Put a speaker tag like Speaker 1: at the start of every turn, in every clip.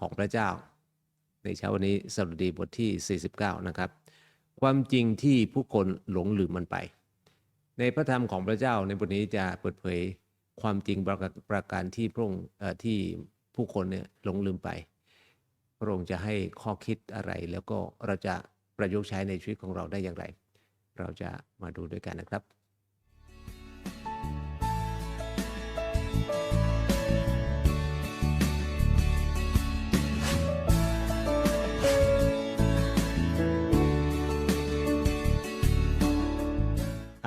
Speaker 1: ของพระเจ้า ในเช้าวันนี้สดุดีบทที่ 49 นะครับ ความจริงที่ผู้คนหลงลืมมันไป ในพระธรรมของพระเจ้าในบทนี้จะเปิดเผยความจริงประการประการที่พระองค์ที่ผู้คนเนี่ยหลงลืมไป พระองค์จะให้ข้อคิดอะไร แล้วก็เราจะประยุกต์ใช้ในชีวิตของเราได้อย่างไร เราจะมาดูด้วยกันนะครับ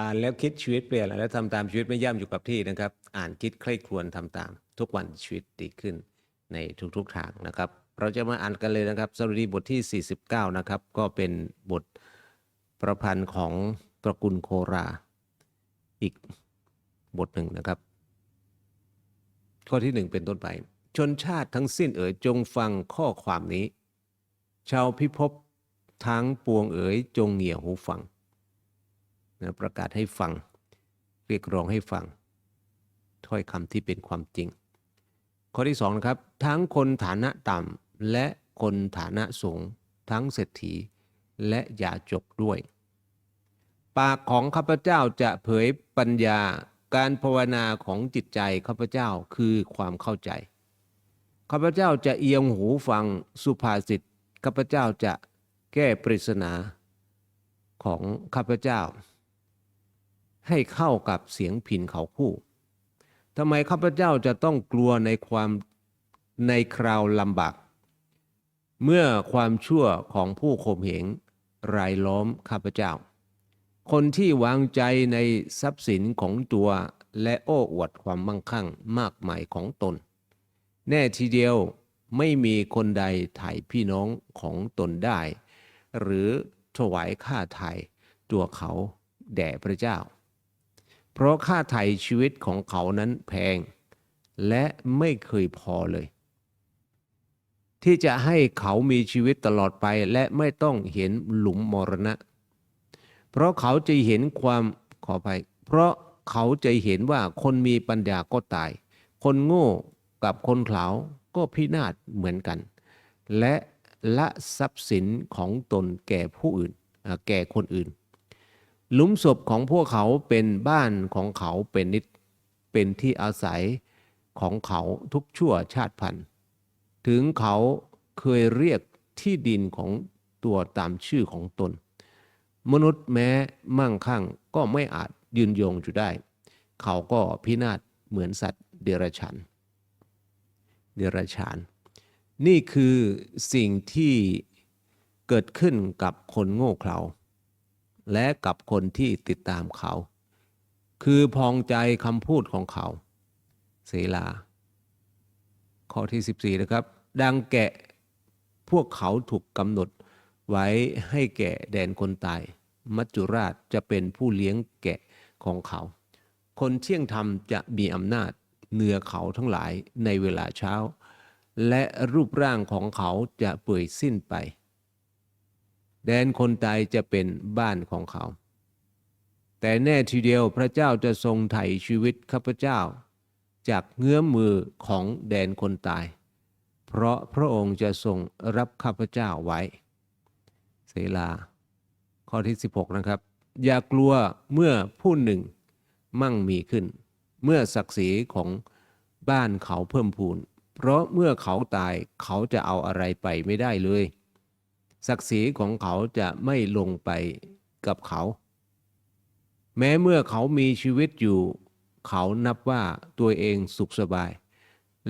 Speaker 1: านแล้วคิดชีวิตเปลี่ยนแล้วทำตามชีวิตไม่ย่ำอยู่กับที่นะครับ อ่านคิดใคร่ครวญทำตาม ทุกวันชีวิตดีขึ้นในทุกๆทางนะครับ เราจะมาอ่านกันเลยนะครับสรุดีบทที่ 49 นะครับ ก็เป็นบทประพันธ์ของตระกูลโครา อีกบทหนึ่งนะครับ ข้อที่หนึ่งเป็นต้นไป ชนชาติทั้งสิ้นเอ๋ยจงฟังข้อความนี้ ชาวพิภพทั้งปวงเอ๋ยจงเหงี่ยหูฟัง นะประกาศให้ฟัง เรียกร้องให้ฟัง ถ้อยคำที่เป็นความจริง ข้อที่สองนะครับ ทั้งคนฐานะต่ำและคนฐานะสูง ทั้งเศรษฐีและยาจกด้วย ปากของข้าพเจ้าจะเผยปัญญาการภาวนาของจิตใจข้าพเจ้าคือความเข้าใจข้าพเจ้าจะเอียงหูฟังสุภาษิตข้าพเจ้าจะแก้ปริศนาของข้าพเจ้า ให้เข้ากับเสียงผินเขาคู่ทำไมข้าพเจ้าจะต้องกลัวในความในคราวลำบาก เมื่อความชั่วของผู้ข่มเหงรายล้อมข้าพเจ้า คนที่วางใจในทรัพย์สินของตัวและโอ้อวดความมั่งคั่งมากมายของตน แน่ทีเดียวไม่มีคนใดถ่ายพี่น้องของตนได้ หรือถวายค่าไถ่ตัวเขาแด่พระเจ้า เพราะค่าไถ่ชีวิตของเขานั้นแพง และไม่เคยพอเลย ที่จะให้เขามีชีวิตตลอดไปและไม่ต้องเห็นหลุมมรณะ เพราะเขาจะเห็นความขออภัยเพราะเขาจะเห็นว่าคนมีปัญญาก็ตาย คนโง่กับคนเขลาก็พินาศเหมือนกัน และละทรัพย์สินของตนแก่ผู้อื่น แก่คนอื่น หลุมศพของพวกเขาเป็นบ้านของเขาเป็นนิดเป็นที่อาศัยของเขาทุกชั่วชาติพันธุ์ ถึงเขาเคยเรียกที่ดินของตัวตามชื่อของตน มนุษย์แม้มั่งคั่งก็ไม่อาจยืนยงอยู่ได้ เขาก็พินาศเหมือนสัตว์เดรัจฉานเดรัจฉาน นี่คือสิ่งที่เกิดขึ้นกับคนโง่เขลา และกับคนที่ติดตามเขา คือพองใจคำพูดของเขา เสลา ข้อที่ 14 นะครับ ดังแกะพวกเขาถูกกำหนดไว้ให้แก่แดนคนตาย มัจจุราชจะเป็นผู้เลี้ยงแกะของเขา คนเที่ยงธรรมจะมีอำนาจเหนือเขาทั้งหลายในเวลาเช้า และรูปร่างของเขาจะเปื่อยสิ้นไป แดนคนตายจะเป็นบ้านของเขา แต่แน่ทีเดียวพระเจ้าจะทรงไถ่ชีวิตข้าพเจ้า จากเงื้อมมือของแดนคนตาย เพราะพระองค์จะทรงรับข้าพเจ้าไว้ เสลา ข้อที่ 16 นะครับ อย่ากลัวเมื่อผู้หนึ่งมั่งมีขึ้น เมื่อศักดิ์ศรีของบ้านเขาเพิ่มพูน เพราะเมื่อเขาตายเขาจะเอาอะไรไปไม่ได้เลย ศักดิ์ศรีของเขาจะไม่ลงไปกับเขา แม้เมื่อเขามีชีวิตอยู่ เขานับว่าตัวเองสุขสบาย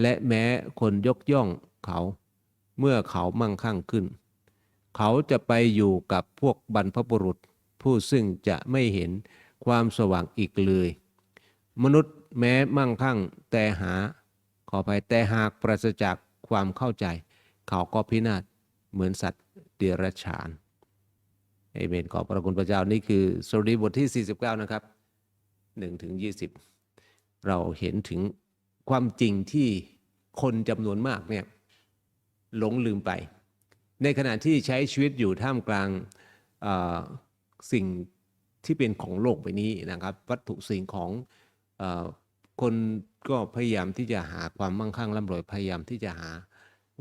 Speaker 1: และแม้คนยกย่องเขา เมื่อเขามั่งคั่งขึ้น เขาจะไปอยู่กับพวกบรรพบุรุษ ผู้ซึ่งจะไม่เห็นความสว่างอีกเลย มนุษย์แม้มั่งคั่งแต่หา ขอไปแต่หากปราศจากความเข้าใจ เขาก็พินาศเหมือนสัตว์ เดรัจฉานเอเมนขอบพระคุณพระเจ้านี่คือสรุดีบทที่ 49 นะครับ1ถึง20 เราเห็นถึงความจริงที่คนจำนวนมากเนี่ยหลงลืมไป ในขณะที่ใช้ชีวิตอยู่ท่ามกลางสิ่งที่เป็นของโลกใบนี้นะครับ วัตถุสิ่งของอคนก็พยายามที่จะหาความมั่งคั่งร่ำรวยพยายามที่จะหา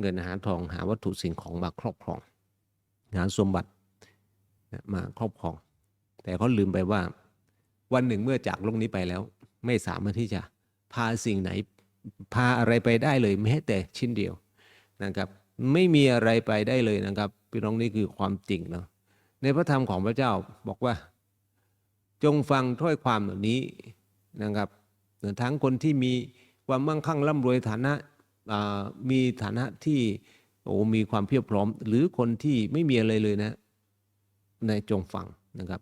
Speaker 1: เงินหาทองหาวัตถุสิ่งของมาครอบครอง หาสมบัติมาครอบครอง แต่เขาลืมไปว่า วันหนึ่งเมื่อจากโลกนี้ไปแล้ว ไม่สามารถที่จะพาสิ่งไหน พาอะไรไปได้เลยแม้แต่ชิ้นเดียวนะครับ ไม่มีอะไรไปได้เลยนะครับพี่น้องนี่คือความจริงเนาะในพระธรรมของพระเจ้าบอกว่า จงฟังถ้อยความเหล่านี้นะครับทั้งคนที่มีความมั่งคั่งร่ำรวยฐานะมีฐานะที่ โอ้มีความเพียบพร้อม หรือคนที่ไม่มีอะไรเลยนะในจงฟังนะครับ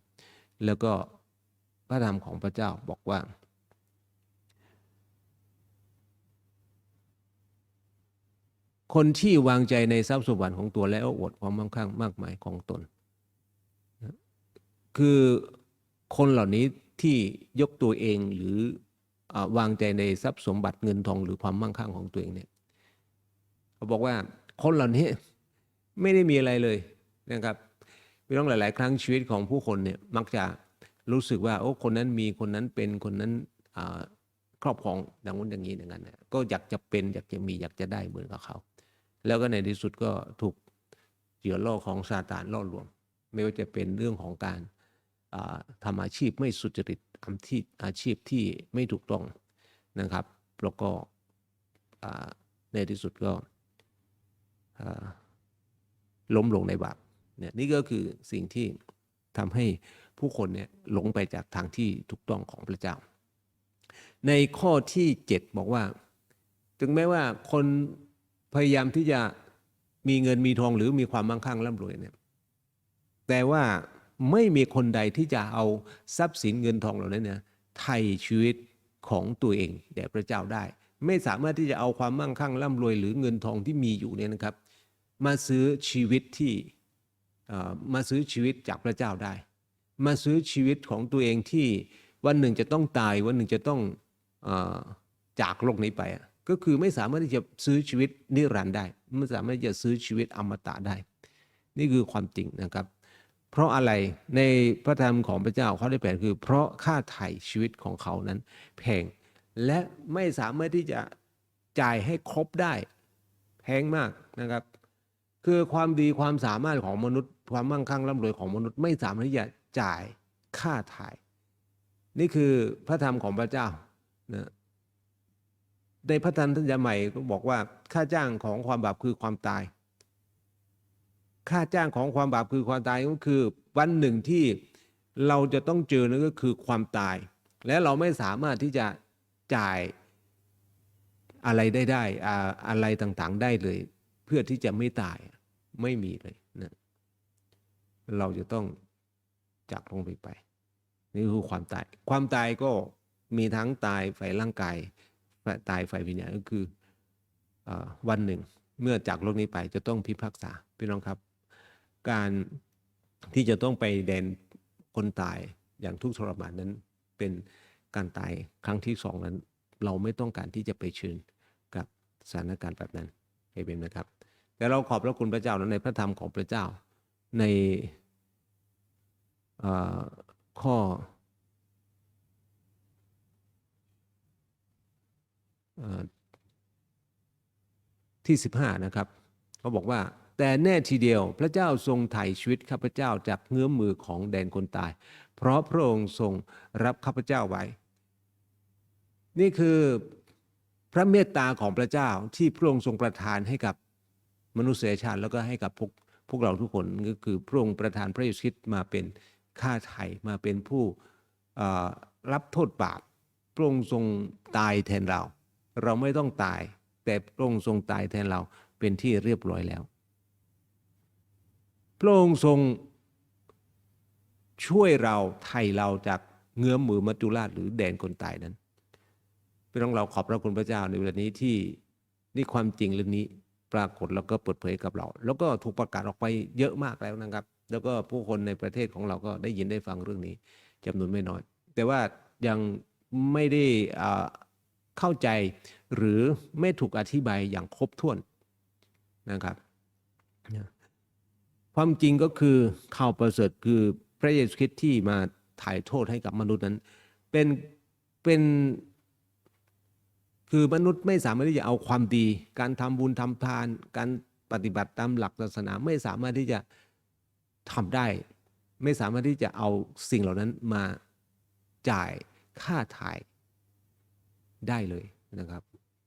Speaker 1: แล้วก็พระธรรมของพระเจ้าบอกว่า คนที่วางใจในทรัพย์สมบัติของตัวและอวดความมั่งคั่งมากมายของตน คือคนเหล่านี้ที่ยกตัวเองหรืออวางใจในทรัพย์สมบัติเงินทองหรือความมั่งคั่งของตัวเองเนี่ยเขาบอกว่า คนเหล่านี้ไม่ได้มีอะไรเลยนะครับพี่น้องหลาย ๆ ครั้งชีวิตของผู้คนเนี่ยมักจะรู้สึกว่าโอ้คนนั้นมีคนนั้นเป็นคนนั้นครอบครองดังนู้นอย่างนี้อย่างนั้น ก็อยากจะเป็นอยากจะมีอยากจะได้เหมือนกับเขา แล้วก็ในที่สุดก็ถูกเหยื่อล่อของซาตานล่อลวง ไม่ว่าจะเป็นเรื่องของการอ่าทำอาชีพไม่สุจริตทำที่อาชีพที่ไม่ถูกต้องนะครับแล้วก็ในที่สุดก็ ล้มลงในบาปเนี่ยนี่ก็คือสิ่งที่ทำให้ผู้คนเนี่ยหลงไปจากทางที่ถูกต้องของพระเจ้า ในข้อที่ 7 บอกว่า ถึงแม้ว่าคนพยายามที่จะมีเงินมีทองหรือมีความมั่งคั่งร่ำรวยเนี่ยแต่ว่าไม่มีคนใดที่จะเอาทรัพย์สินเงินทองเหล่านั้นเนี่ยไถ่ชีวิตของตัวเองแด่พระเจ้าได้ ไม่สามารถที่จะเอาความมั่งคั่งร่ำรวย หรือเงินทองที่มีอยู่เนี่ยนะครับ มาซื้อชีวิตที่มาซื้อชีวิตจากพระเจ้าได้ มาซื้อชีวิตของตัวเองที่วันหนึ่งจะต้องตายวันหนึ่งจะต้องอจากโลกนี้ไป ก็คือไม่สามารถที่จะซื้อชีวิตนิรันดร์ได้ไม่สามารถที่จะซื้อชีวิตอมตะได้ นี่คือความจริงนะครับ เพราะอะไรในพระธรรมของพระเจ้าข้อที่แปดคือ เพราะค่าไถ่ชีวิตของเขานั้นแพงและไม่สามารถที่จะจ่ายให้ครบได้ แพงมากนะครับ คือความดีความสามารถของมนุษย์ ความมั่งคั่งร่ำรวยของมนุษย์ไม่สามารถที่จะจ่ายค่าถ่าย นี่คือพระธรรมของพระเจ้านะในพระธรรมทัญญาใหม่ก็บอกว่าค่าจ้างของความบาปคือความตาย ค่าจ้างของความบาปคือความตายก็คือ วันหนึ่งที่เราจะต้องเจอนั่นก็คือความตาย และเราไม่สามารถที่จะจ่ายอะไรได้ได้อ่าอะไรต่างๆได้เลย เพื่อที่จะไม่ตาย ไม่มีเลยนะเราจะต้องจากลงไปไป นี่คือความตาย ความตายก็มีทั้งตายฝ่ายร่างกายตายฝ่ายวิญญาณก็คืออวันหนึ่ง เมื่อจากโลกนี้ไปจะต้องพิพากษาพี่น้องครับ การที่จะต้องไปแดนคนตายอย่างทุกข์ทรมานนั้นเป็นการตายครั้งที่สองนั้น เราไม่ต้องการที่จะไปเชิญกับสถานการณ์แบบนั้นเอเมนไหมครับ แต่เราขอบพระคุณพระเจ้านะในพระธรรมของพระเจ้า ในข้อเอ่อที่ 15 นะครับเขาบอกว่า แต่แน่ทีเดียวพระเจ้าทรงไถ่ชีวิตข้าพเจ้าจากเงื้อมมือของแดนคนตาย เพราะพระองค์ทรงรับข้าพเจ้าไว้ นี่คือพระเมตตาของพระเจ้าที่พระองค์ทรงประทานให้กับ มนุษยชาติแล้วก็ให้กับพวกพวกเราทุกคนก็คือพระองค์ประทานพระเยซูคริสต์มาเป็นค่าไถ่มาเป็นผู้รับโทษบาปพระองค์ทรงตายแทนเรา เราไม่ต้องตาย แต่พระองค์ทรงตายแทนเราเป็นที่เรียบร้อยแล้ว พระองค์ทรงช่วยเราไถ่เราจากเงื้อมมือมัจจุราชหรือแดนคนตายนั้นพี่น้องเราขอบพระคุณพระเจ้าในเวลานี้ที่นี่ความจริงเรื่องนี้ ปรากฏแล้วก็เปิดเผยกับเรา แล้วก็ถูกประกาศออกไปเยอะมากแล้วนะครับ แล้วก็ผู้คนในประเทศของเราก็ได้ยินได้ฟังเรื่องนี้จำนวนไม่น้อย แต่ว่ายังไม่ได้เข้าใจหรือไม่ถูกอธิบายอย่างครบถ้วนนะครับความจริงก็คือข่าวประเสริฐคือพระเยซูคริสต์ที่มาถ่ายโทษให้กับมนุษย์นั้น เป็นเป็น คือมนุษย์ไม่สามารถที่จะเอาความดี การทำบุญทำทาน การปฏิบัติตามหลักศาสนาไม่สามารถที่จะทำได้ ไม่สามารถที่จะเอาสิ่งเหล่านั้นมาจ่ายค่าถ่ายได้เลยนะครับ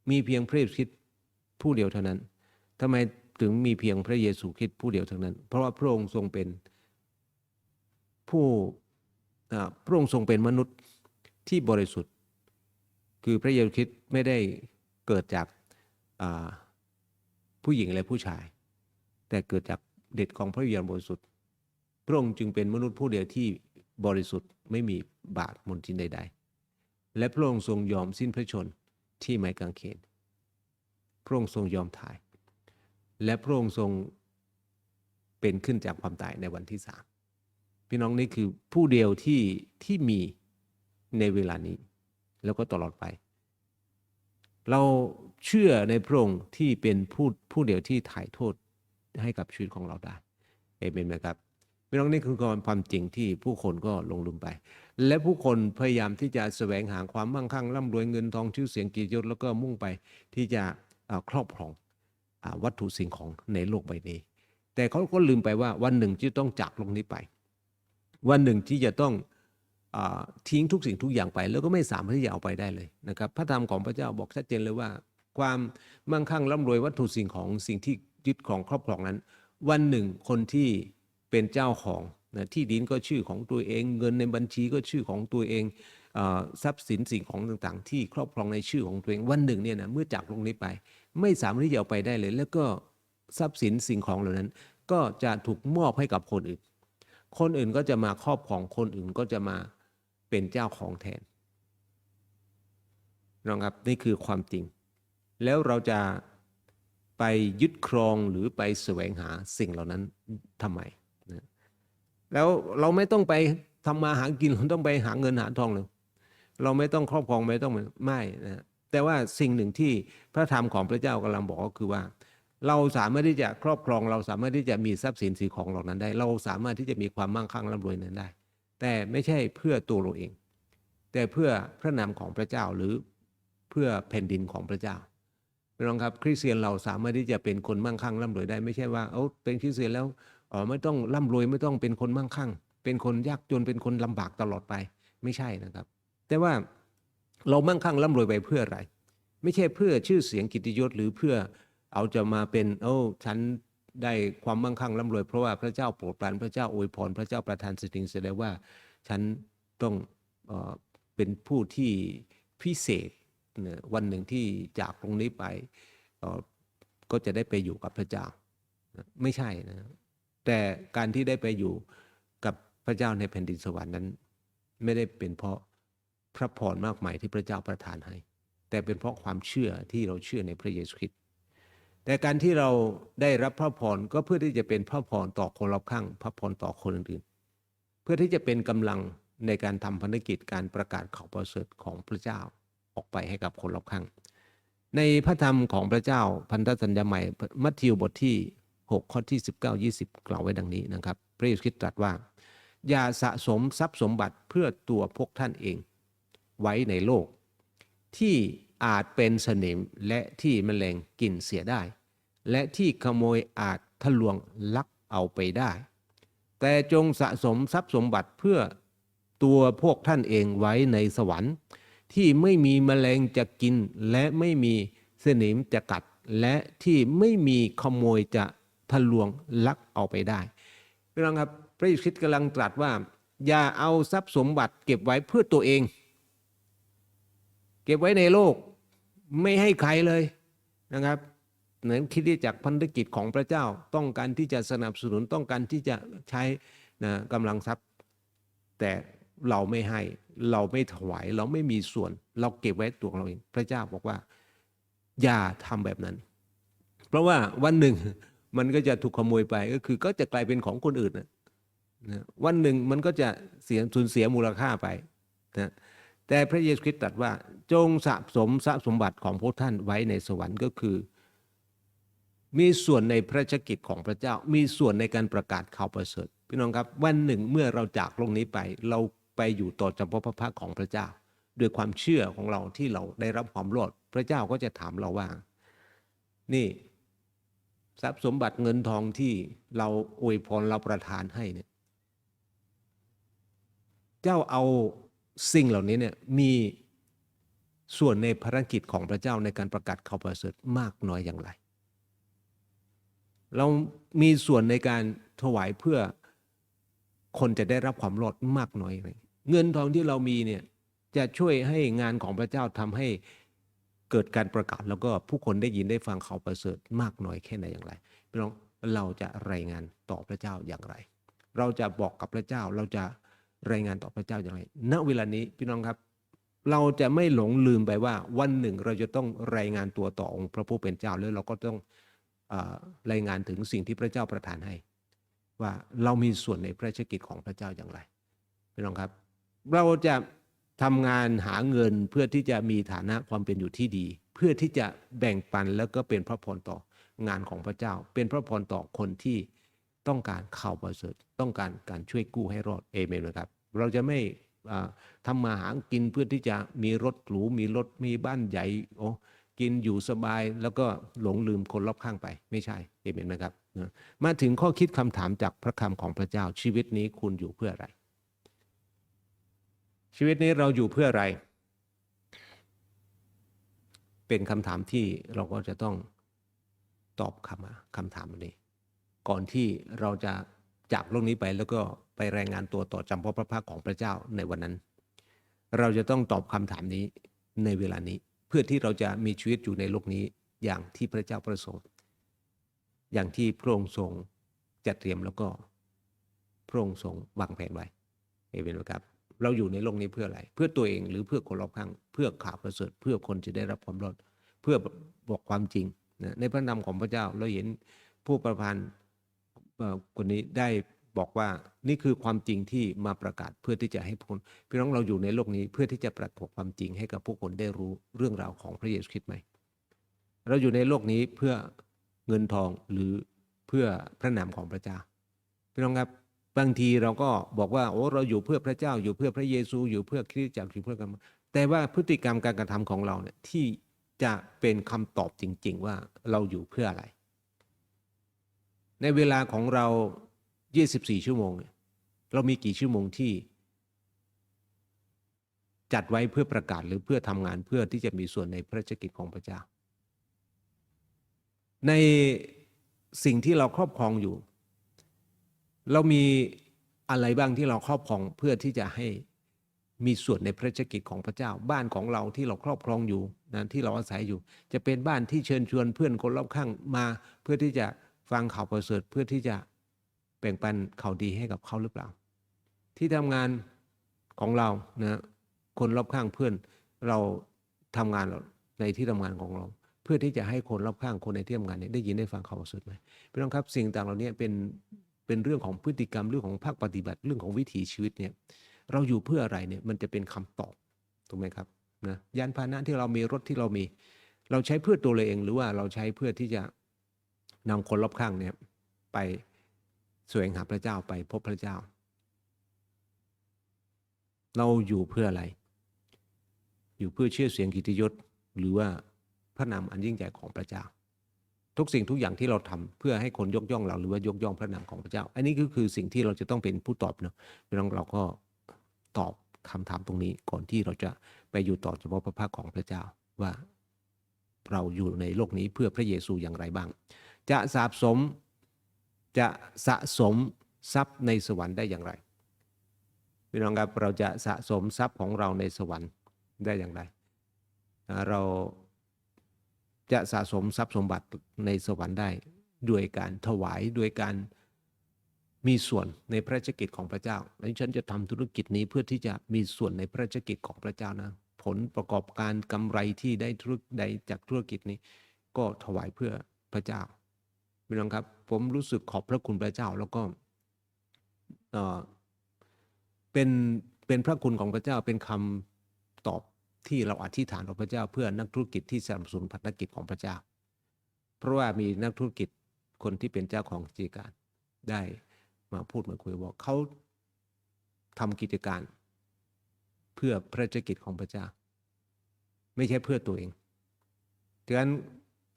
Speaker 1: มีเพียงพระเยซูคริสต์ผู้เดียวเท่านั้นทำไมถึงมีเพียงพระเยซูคริสต์ผู้เดียวเท่านั้น เพราะว่าพระองค์ทรงเป็นผู้พระองค์ทรงเป็นมนุษย์ที่บริสุทธิ์ คือพระเยซูคริสต์ไม่ได้เกิดจากาผู้หญิงและผู้ชาย แต่เกิดจากเด็ดของพระวิญญาณบริสุทธิ์พระองค์จึงเป็นมนุษย์ผู้เดียวที่บริสุทธิ์ไม่มีบาปมนทินใด ๆ และพระองค์ทรงยอมสิ้นพระชนที่ไม้กางเขนพระองค์ทรงยอมตาย และพระองค์ทรงเป็นขึ้นจากความตายในวันที่สามพี่น้องนี่คือผู้เดียวที่ที่มีในเวลานี้ แล้วก็ตลอดไป เราเชื่อในพระองค์ที่เป็นผู้ผู้เดียวที่ถ่ายโทษให้กับชีวิตของเราได้เอเมนไหมครับพี่น้องนี่คือความจริงที่ผู้คนก็ลงลืมไป และผู้คนพยายามที่จะแสวงหาความมั่งคั่งร่ำรวยเงินทองชื่อเสียงกียรติยศแล้วก็มุ่งไปที่จะครอบครองอวัตถุสิ่งของในโลกใบนี้ แต่เขาก็ลืมไปว่าวันหนึ่งที่ต้องจากโลกนี้ไป วันหนึ่งที่จะต้อง ทิ้งทุกสิ่งทุกอย่างไป แล้วก็ไม่สามารถที่จะเอาไปได้เลยนะครับพระธรรมของพระเจ้าบอกชัดเจนเลยว่า ความมั่งคั่งร่ำรวยวัตถุสิ่งของสิ่งที่ยึดของครอบครองนั้น วันหนึ่งคนที่เป็นเจ้าของนะที่ดินก็ชื่อของตัวเอง เงินในบัญชีก็ชื่อของตัวเองทรัพย์สินสิ่งของต่างๆ ที่ครอบครองในชื่อของตัวเองวันหนึ่งเนี่ยนะเมื่อจากโลกนี้ไป ไม่สามารถที่จะเอาไปได้เลย แล้วก็ทรัพย์สินสิ่งของเหล่านั้น ก็จะถูกมอบให้กับคนอื่น คนอื่นก็จะมาครอบครองคนอื่นก็จะมา เป็นเจ้าของแทนนะครับนี่คือความจริง แล้วเราจะไปยึดครองหรือไปแสวงหาสิ่งเหล่านั้นทำไมนะแล้วเราไม่ต้องไปทำมาหากินเราต้องไปหาเงินหาทองเลยเราไม่ต้องครอบครองไม่ต้องไม่นะแต่ว่าสิ่งหนึ่งที่พระธรรมของพระเจ้ากำลังบอกก็คือว่า เราสามารถที่จะครอบครอง เราสามารถที่จะมีทรัพย์สินสิ่งของเหล่านั้นได้ เราสามารถที่จะมีความมั่งคั่งร่ำรวยนั้นได้ แต่ไม่ใช่เพื่อตัวเราเอง แต่เพื่อพระนามของพระเจ้าหรือเพื่อแผ่นดินของพระเจ้าพี่น้องครับคริสเตียนเราสามารถที่จะเป็นคนมั่งคั่งร่ำรวยได้ไม่ใช่ว่าเออเป็นคริสเตียนแล้วเออไม่ต้องร่ำรวยไม่ต้องเป็นคนมั่งคั่ง เป็นคนยากจนเป็นคนลำบากตลอดไปไม่ใช่นะครับ แต่ว่าเรามั่งคั่งร่ำรวยไปเพื่ออะไร ไม่ใช่เพื่อชื่อเสียงกิตติยศหรือเพื่อเอาจะมาเป็นโอ้ฉัน ได้ความมั่งคั่งร่ำรวยเพราะว่าพระเจ้าโปรดปรานพระเจ้าอวยพรพระเจ้าประทานสิ่งแสดงว่าฉันต้องเป็นผู้ที่พิเศษวันหนึ่งที่จากตรงนี้ไปก็จะได้ไปอยู่กับพระเจ้า ไม่ใช่นะแต่การที่ได้ไปอยู่กับพระเจ้าในแผ่นดินสวรรค์นั้น ไม่ได้เป็นเพราะพระพรมากมายที่พระเจ้าประทานให้ แต่เป็นเพราะความเชื่อที่เราเชื่อในพระเยซูคริสต์ แต่การที่เราได้รับพระพรก็เพื่อที่จะเป็นพระพรต่อคนรอบข้าง พระพรต่อคนอื่น เพื่อที่จะเป็นกำลังในการทำภารกิจการประกาศข่าวประเสริฐของพระเจ้าออกไปให้กับคนรอบข้าง ในพระธรรมของพระเจ้าพันธสัญญาใหม่ มัทธิวบทที่ 6 ข้อที่ 19 20 กล่าวไว้ดังนี้นะครับ พระเยซูคริสต์ตรัสว่า อย่าสะสมทรัพย์สมบัติเพื่อตัวพวกท่านเอง ไว้ในโลก ที่ อาจเป็นสนิมและที่แมลงกินเสียได้ และที่ขโมยอาจทะลวงลักเอาไปได้ แต่จงสะสมทรัพย์สมบัติเพื่อตัวพวกท่านเองไว้ในสวรรค์ ที่ไม่มีแมลงจะกิน และไม่มีสนิมจะกัด และที่ไม่มีขโมยจะทะลวงลักเอาไปได้พี่น้องครับพระเยซูคริสต์กำลังตรัสว่า อย่าเอาทรัพย์สมบัติเก็บไว้เพื่อตัวเอง เก็บไว้ในโลก ไม่ให้ใครเลยนะครับเหมือนคิดที่จากพันธกิจของพระเจ้าต้องการที่จะสนับสนุนต้องการที่จะใช้นะกำลังทรัพย์ แต่เราไม่ให้เราไม่ถวายเราไม่มีส่วน เราเก็บไว้ตัวของเราเองพระเจ้าบอกว่า อย่าทำแบบนั้น เพราะว่าวันหนึ่งมันก็จะถูกขโมยไปก็คือ ก็จะกลายเป็นของคนอื่นนะนะวันหนึ่งมันก็จะเสียสูญเสียมูลค่าไปนะ แต่พระเยซูคริสต์ตรัสว่าจงสะสมทรัพย์สมบัติของพวกท่านไว้ในสวรรค์ก็คือ มีส่วนในพระราชกิจของพระเจ้า มีส่วนในการประกาศข่าวประเสริฐพี่น้องครับวันหนึ่งเมื่อเราจากโลกนี้ไป เราไปอยู่ต่อจำพระพระพักของพระเจ้า ด้วยความเชื่อของเราที่เราได้รับความรอดพระเจ้าก็จะถามเราว่า นี่ทรัพย์สมบัติเงินทองที่เราอวยพรเราประทานให้เนี่ย เจ้าเอา สิ่งเหล่านี้เนี่ยมีส่วนในภารกิจของพระเจ้าในการประกาศข่าวประเสริฐมากน้อยอย่างไร เรามีส่วนในการถวายเพื่อคนจะได้รับความรอดมากน้อยอย่างไรเงินทองที่เรามีเนี่ยจะช่วยให้งานของพระเจ้าทำให้เกิดการประกาศ แล้วก็ผู้คนได้ยินได้ฟังข่าวประเสริฐมากน้อยแค่ไหนอย่างไรพี่น้องเราจะรายงานต่อพระเจ้าอย่างไร เราจะบอกกับพระเจ้าเราจะ รายงานต่อพระเจ้าอย่างไร ณ เวลานี้พี่น้องครับ เราจะไม่หลงลืมไปว่าวันหนึ่งเราจะต้องรายงานตัวต่อองค์พระผู้เป็นเจ้าแล้วเราก็ต้องอรายงานถึงสิ่งที่พระเจ้าประทานให้ ว่าเรามีส่วนในพระราชกิจของพระเจ้าอย่างไรพี่น้องครับ เราจะทำงานหาเงินเพื่อที่จะมีฐานะความเป็นอยู่ที่ดี เพื่อที่จะแบ่งปันแล้วก็เป็นพระพรต่องานของพระเจ้า เป็นพระพรต่อคนที่ ต้องการข่าวประเสริฐต้องการการช่วยกู้ให้รอดเอเมนนะครับ เราจะไม่ทำมาหากินเพื่อที่จะมีรถหรูมีรถมีบ้านใหญ่โอ้กินอยู่สบายแล้วก็หลงลืมคนรอบข้างไป ไม่ใช่เอเมนนะครับมาถึงข้อคิดคำถามจากพระคำของพระเจ้าชีวิตนี้คุณอยู่เพื่ออะไร ชีวิตนี้เราอยู่เพื่ออะไร เป็นคำถามที่เราก็จะต้องตอบคำคำถามนี้ ก่อนที่เราจะจากโลกนี้ไปแล้วก็ไปรายงานตัวต่อจำเพาะพระภาคของพระเจ้าในวันนั้น เราจะต้องตอบคำถามนี้ในเวลานี้ เพื่อที่เราจะมีชีวิตอยู่ในโลกนี้อย่างที่พระเจ้าประสงค์ อย่างที่พระองค์ทรงจัดเตรียมแล้วก็พระองค์ทรงวางแผนไว้เอเมนไหมครับ เราอยู่ในโลกนี้เพื่ออะไร เพื่อตัวเองหรือเพื่อคนรอบข้าง เพื่อข่าวประเสริฐ เพื่อคนจะได้รับความรอด เพื่อบอกความจริงนะในพระนามของพระเจ้าเราเห็นผู้ประพันธ์ คนนี้ได้บอกว่านี่คือความจริงที่มาประกาศเพื่อที่จะให้คนพี่น้องเราอยู่ในโลกนี้เพื่อที่จะประกาศความจริงให้กับผู้คนได้รู้เรื่องราวของพระเยซูคริสต์ไหม เราอยู่ในโลกนี้เพื่อเงินทองหรือเพื่อพระนามของพระเจ้าพี่น้องครับบางทีเราก็บอกว่าโอ้เราอยู่เพื่อพระเจ้าอยู่เพื่อพระเยซูอยู่เพื่อคริสตจักรอยู่เพื่อกันแต่ว่าพฤติกรรมการกระทำของเราเนี่ยที่จะเป็นคำตอบจริง ๆ ว่าเราอยู่เพื่ออะไร ในเวลาของเรา 24 ชั่วโมง เรามีกี่ชั่วโมงที่ จัดไว้เพื่อประกาศหรือเพื่อทำงานเพื่อที่จะมีส่วนในพระราชกิจของพระเจ้า ในสิ่งที่เราครอบครองอยู่ เรามีอะไรบ้างที่เราครอบครองเพื่อที่จะให้มีส่วนในพระราชกิจของพระเจ้า บ้านของเราที่เราครอบครองอยู่นะที่เราอาศัยอยู่ จะเป็นบ้านที่เชิญชวนเพื่อนคนรอบข้างมา เพื่อที่จะ ฟังข่าวประเสริฐเพื่อที่จะแบ่งปันข่าวดีให้กับเขาหรือเปล่า ที่ทำงานของเรานะคนรอบข้างเพื่อนเราทำงานในที่ทำงานของเรา เพื่อที่จะให้คนรอบข้างคนในที่ทำงานเนี่ยได้ยินได้ฟังข่าวประเสริฐไหมพี่น้องครับสิ่งต่างเหล่านี้เป็นเป็นเรื่องของพฤติกรรมเรื่องของภาคปฏิบัติเรื่องของวิถีชีวิตเนี่ยเราอยู่เพื่ออะไรเนี่ยมันจะเป็นคำตอบถูกไหมครับนะยานพาหนะที่เรามีรถที่เรามี เราใช้เพื่อตัวเราเอง หรือว่าเราใช้เพื่อที่จะ นำคนรอบข้างเนี่ยไปแสวงหาพระเจ้าไปพบพระเจ้า เราอยู่เพื่ออะไร อยู่เพื่อเชื่อเสียงกิติยศหรือว่าพระนามอันยิ่งใหญ่ของพระเจ้า ทุกสิ่งทุกอย่างที่เราทำเพื่อให้คนยกย่องเราหรือว่ายกย่องพระนามของพระเจ้า อันนี้ก็คือสิ่งที่เราจะต้องเป็นผู้ตอบเนาะพี่น้องเราก็ตอบคำถามตรงนี้ก่อนที่เราจะไปอยู่ต่อเฉพาะพระภาคของพระเจ้าว่าเราอยู่ในโลกนี้เพื่อพระเยซูอย่างไรบ้าง จะสาบสม จะสะสมทรัพย์ในสวรรค์ได้อย่างไรพี่น้องครับเราจะสะสมทรัพย์ของเราในสวรรค์ได้อย่างไร เราจะสะสมทรัพย์สมบัติในสวรรค์ได้ ด้วยการถวายด้วยการมีส่วนในพระราชกิจของพระเจ้าและฉันจะทำธุรกิจนี้เพื่อที่จะมีส่วนในพระราชกิจของพระเจ้านะ ผลประกอบการกำไรที่ได้ธุรใดจากธุรกิจนี้ ก็ถวายเพื่อพระเจ้า พี่น้องครับ ผมรู้สึกขอบพระคุณพระเจ้าแล้วก็เป็นเป็นพระคุณของพระเจ้าเป็นคำตอบที่เราอธิษฐานต่อพระเจ้า เพื่อนักธุรกิจที่สนับสนุนพันธกิจของพระเจ้า เพราะว่ามีนักธุรกิจคนที่เป็นเจ้าของกิจการได้มาพูดมาคุยว่าเขาทำกิจการ เพื่อพระรากิจของพระเจ้า ไม่ใช่เพื่อตัวเองดังนั้น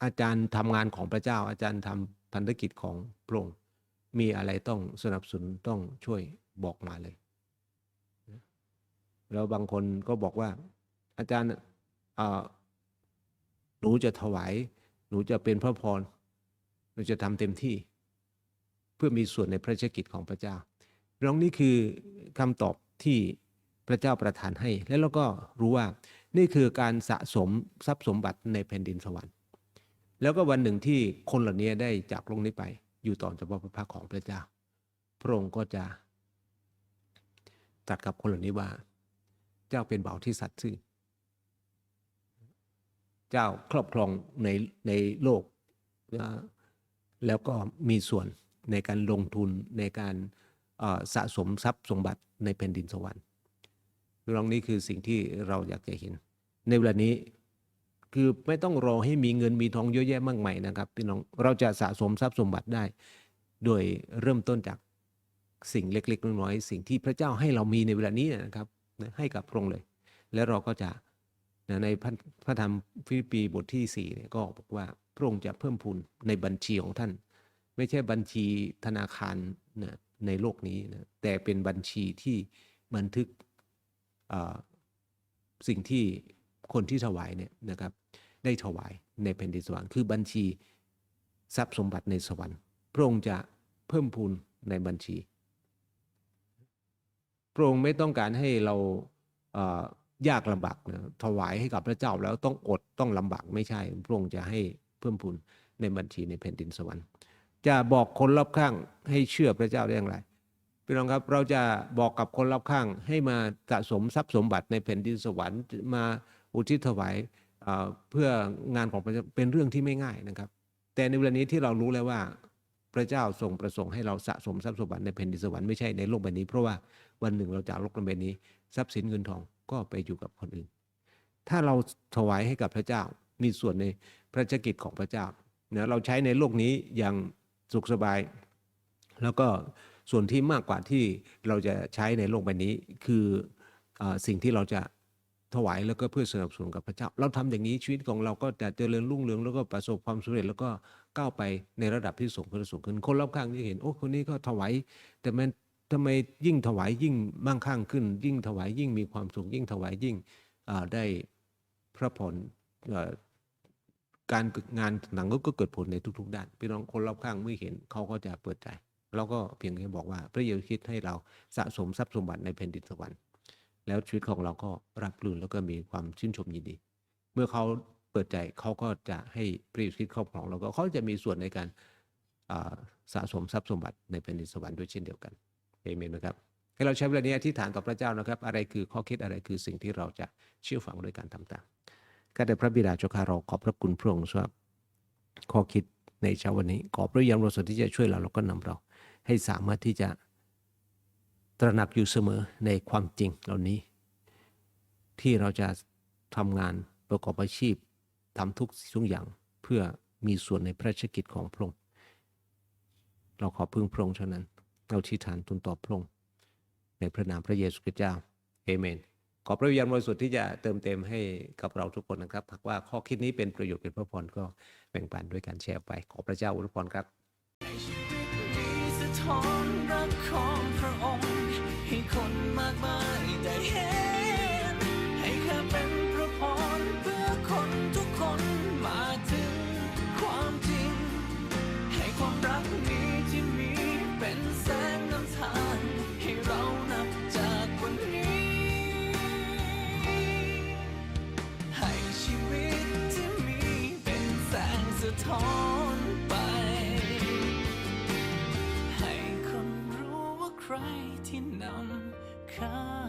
Speaker 1: อาจารย์ทำงานของพระเจ้า อาจารย์ทำ พันธกิจของพระองค์มีอะไรต้องสนับสนุนต้องช่วยบอกมาเลย แล้วบางคนก็บอกว่า อาจารย์หนูจะถวาย หนูจะเป็นพระพรหนูจะทำเต็มที่ เพื่อมีส่วนในพระราชกิจของพระเจ้าเรื่องนี้คือคำตอบที่พระเจ้าประทานให้ แล้วเราก็รู้ว่านี่คือการสะสมทรัพย์สมบัติในแผ่นดินสวรรค์ แล้วก็วันหนึ่งที่คนเหล่านี้ได้จากโลกนี้ไป อยู่ต่อเฉพาะพระพักของพระเจ้า พระองค์ก็จะตรัสกับคนเหล่านี้ว่า เจ้าเป็นเบาที่สัตย์ซื่อ เจ้าครอบครองในในโลกนะแล้วก็มีส่วนในการลงทุนในการสะสมทรัพย์สมบัติในแผ่นดินสวรรค์เรื่องนี้คือสิ่งที่เราอยากจะเห็น ในเวลานี้ คือไม่ต้องรอให้มีเงินมีทองเยอะแยะมากมายนะครับพี่น้องเราจะสะสมทรัพย์สมบัติได้ โดยเริ่มต้นจากสิ่งเล็ก ๆ น้อยๆสิ่งที่พระเจ้าให้เรามีในเวลานี้นะครับให้กับพระองค์เลย แล้วเราก็จะในพระพระธรรมฟิลิปปีบทที่4เนี่ยก็บอกว่าพระองค์จะเพิ่มพูนในบัญชีของท่าน ไม่ใช่บัญชีธนาคารนะในโลกนี้นะแต่เป็นบัญชีที่บันทึกสิ่งที่ คนที่ถวายเนี่ยนะครับได้ถวายในแผ่นดินสวรรค์คือบัญชีทรัพย์สมบัติในสวรรค์ พระองค์จะเพิ่มพูนในบัญชี พระองค์ไม่ต้องการให้เราเยากลำบากนะถวายให้กับพระเจ้าแล้วต้องอดต้องลำบากไม่ใช่ พระองค์จะให้เพิ่มพูนในบัญชีในแผ่นดินสวรรค์ จะบอกคนรอบข้างให้เชื่อพระเจ้าได้อย่างไรพี่น้องครับเราจะบอกกับคนรอบข้างให้มาสะสมทรัพย์สมบัติในแผ่นดินสวรรค์มา อุทิศถวายเพื่องานของพระเจ้าเป็นเรื่องที่ไม่ง่ายนะครับ แต่ในเวลานี้ที่เรารู้แล้วว่าพระเจ้าทรงประสงค์ให้เราสะสมทรัพย์สมบัติในแผ่นดินสวรรค์ไม่ใช่ในโลกใบนี้ เพราะว่าวันหนึ่งเราจากโลกใบนี้ ทรัพย์สินเงินทองก็ไปอยู่กับคนอื่น ถ้าเราถวายให้กับพระเจ้ามีส่วนในพระราชกิจของพระเจ้าเนี่ยเราใช้ในโลกนี้อย่างสุขสบาย แล้วก็ส่วนที่มากกว่าที่เราจะใช้ในโลกใบนี้ คืออสิ่งที่เราจะ ถวายแล้วก็เพื่อสนับสนุนกับพระเจ้า เราทำอย่างนี้ชีวิตของเราก็จะเจริญรุ่งเรืองแล้วก็ประสบความสำเร็จแล้วก็ก้าวไปในระดับที่สูงขึ้นสูงขึ้น คนรอบข้างที่เห็นโอ้คนนี้ก็ถวายแต่มันทำไมยิ่งถวายยิ่งมั่งคั่งขึ้น ยิ่งถวายยิ่งมีความสุขยิ่งถวายยิ่งได้พระพรเอ่อการงานหนังก็ก็เกิดผลในทุก ๆ ด้านพี่น้องคนรอบข้างเมื่อเห็นเขาก็จะเปิดใจเราก็เพียงแค่บอกว่าพระเยซูคริดให้เราสะสมทรัพย์สมบัติในแผ่นดินสวรรค์ แล้วชีวิตของเราก็รับรื่นแล้วก็มีความชื่นชมยินดี เมื่อเขาเปิดใจเขาก็จะให้พระเยซูคริดครอบครองเราก็เขาจะมีส่วนในการสะสมทรัพย์สมบัติในแผ่นดินสวรรค์ด้วยเช่นเดียวกันเอเมนนะครับให้เราใช้เวลานี้อธิษฐานต่อพระเจ้านะครับ อะไรคือข้อคิดอะไรคือสิ่งที่เราจะเชื่อฟังด้วยการทำตามข้าแต่พระบิดาเจ้าข้าเราขอบพระคุณพระองค์สำหรับข้อคิดในเช้าวันนี้ ขอพระยามรสดที่จะช่วยเราแล้วก็นำเรา ให้สามารถที่จะ ตระหนักอยู่เสมอในความจริงเหล่านี้ ที่เราจะทำงานประกอบอาชีพทำทุกสิ่งอย่างเพื่อมีส่วนในพระราชกิจของพระองค์เราขอพึ่งพระองค์เท่านั้นเราที่ฐานทูลต่อพระองค์ในพระนามพระเยซูคริสต์เจ้าเอเมน ขอพระวิญญาณบริสุทธิ์ที่จะเติมเต็มให้กับเราทุกคนนะครับหากว่าข้อคิดนี้เป็นประโยชน์เป็นพระพรก็แบ่งปันด้วยการแชร์ไป ขอพระเจ้าอวยพรครับ
Speaker 2: มีสะท้อนรักของพระองค์ ให้คนมากมายได้เห็น ให้ข้าเป็นพระพรเพื่อคนทุกคนมาถึงความจริง ให้ความรักนี้ที่มีเป็นแสงนำทางให้เรานับจากวันนี้ ให้ชีวิตที่มีเป็นแสงสะท้อนไป ให้คนรู้ว่าใคร dejar.